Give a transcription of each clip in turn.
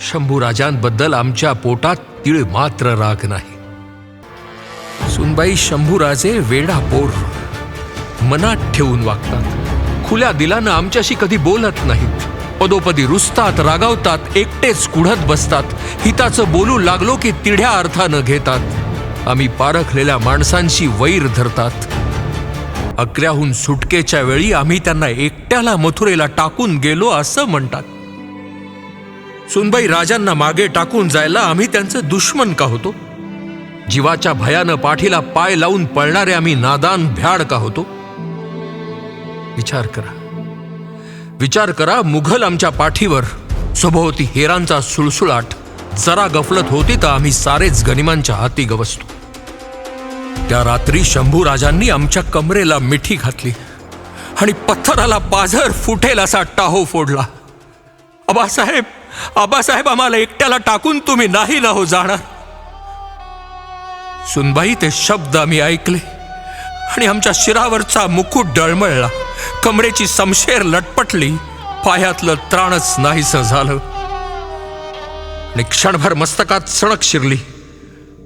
शंभूराजांबद्दल आमच्या पोटात तिळ मात्र राग नाही. सुनबाई शंभूराजे वेडा पोर. मनात ठेवून वागतात. खुल्या दिलानं आमच्याशी कधी बोलत नाहीत. पदोपदी रुसतात रागावतात एकटेच कुढत बसतात. हिताचं बोलू लागलो की तिढ्या अर्थानं घेतात. आम्ही पारखलेल्या माणसांशी वैर धरतात. अकऱ्याहून सुटकेच्या वेळी आम्ही त्यांना एकट्याला मथुरेला टाकून गेलो असं म्हणतात. सुनबाई राजांना मागे टाकून जायला आम्ही त्यांचं दुश्मन का होतो? जीवाच्या भयानं पाठीला पाय लावून पळणारे आम्ही नादान भ्याड का होतो? विचार करा. विचार करा मुघल आमच्या पाठीवर सभोवती हेरांचा सुळसुळाट जरा गफलत होती तर आम्ही सारेच गनिमांच्या हाती गवसतो. त्या रात्री शंभू राजांनी आमच्या कमरेला मिठी घातली आणि पत्थराला पाझर फुटेल असा टाहो फोडला. आबासाहेब आबासाहेब आम्हाला एकट्याला टाकून तुम्ही नाही ना हो जाणार. सुनबाई ते शब्द आम्ही ऐकले आणि आमच्या शिरावरचा मुकुट डळमळला. कमरेची समशेर लटपटली. पायातलं त्राणच नाहीस झालं. आणि क्षणभर मस्तकात सणक शिरली.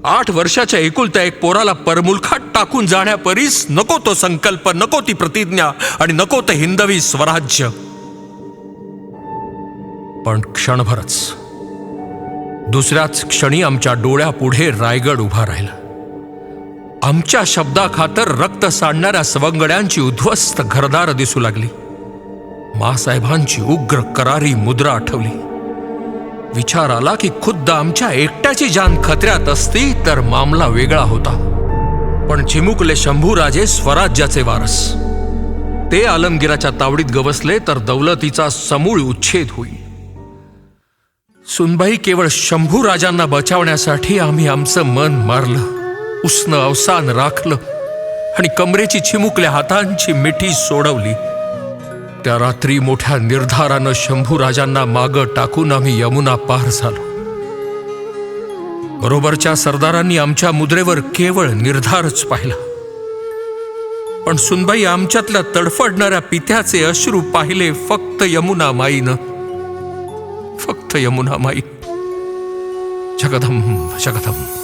आठ वर्षाच्या एकुलत्या एक पोराला परमुलखात टाकून जाण्यापरीस नको तो संकल्प नको ती प्रतिज्ञा आणि नको ते हिंदवी स्वराज्य. पण क्षणभरच. दुसऱ्याच क्षणी आमच्या डोळ्यापुढे रायगड उभा राहिला. आमच्या शब्दाखातर रक्त सांडणाऱ्या सवंगड्यांची उद्ध्वस्त घरदार दिसू लागली. मासाहेबांची उग्र करारी मुद्रा आठवली. विचार आला की खुद्द आमच्या एकट्याची जान खतऱ्यात असती तर मामला वेगळा होता. पण चिमुकले शंभूराजे स्वराज्याचे वारस. ते आलमगिराच्या तावडीत गवसले तर दौलतीचा समूळ उच्छेद होईल. सुनबाई केवळ शंभू राजांना बचावण्यासाठी आम्ही आमचं मन मारलं उष्ण अवसान राखलं आणि कमरेची चिमुकल्या हातांची मिठी सोडवली. त्या रात्री मोठ्या निर्धारानं शंभू राजांना माग टाकून आम्ही यमुना पार झालो. बरोबरच्या सरदारांनी आमच्या मुद्रेवर केवळ निर्धारच पाहिला. पण सुनबाई आमच्यातल्या तडफडणाऱ्या पित्याचे अश्रू पाहिले फक्त यमुना माईनं. फक्त यमुना माई जगदंब जगदंब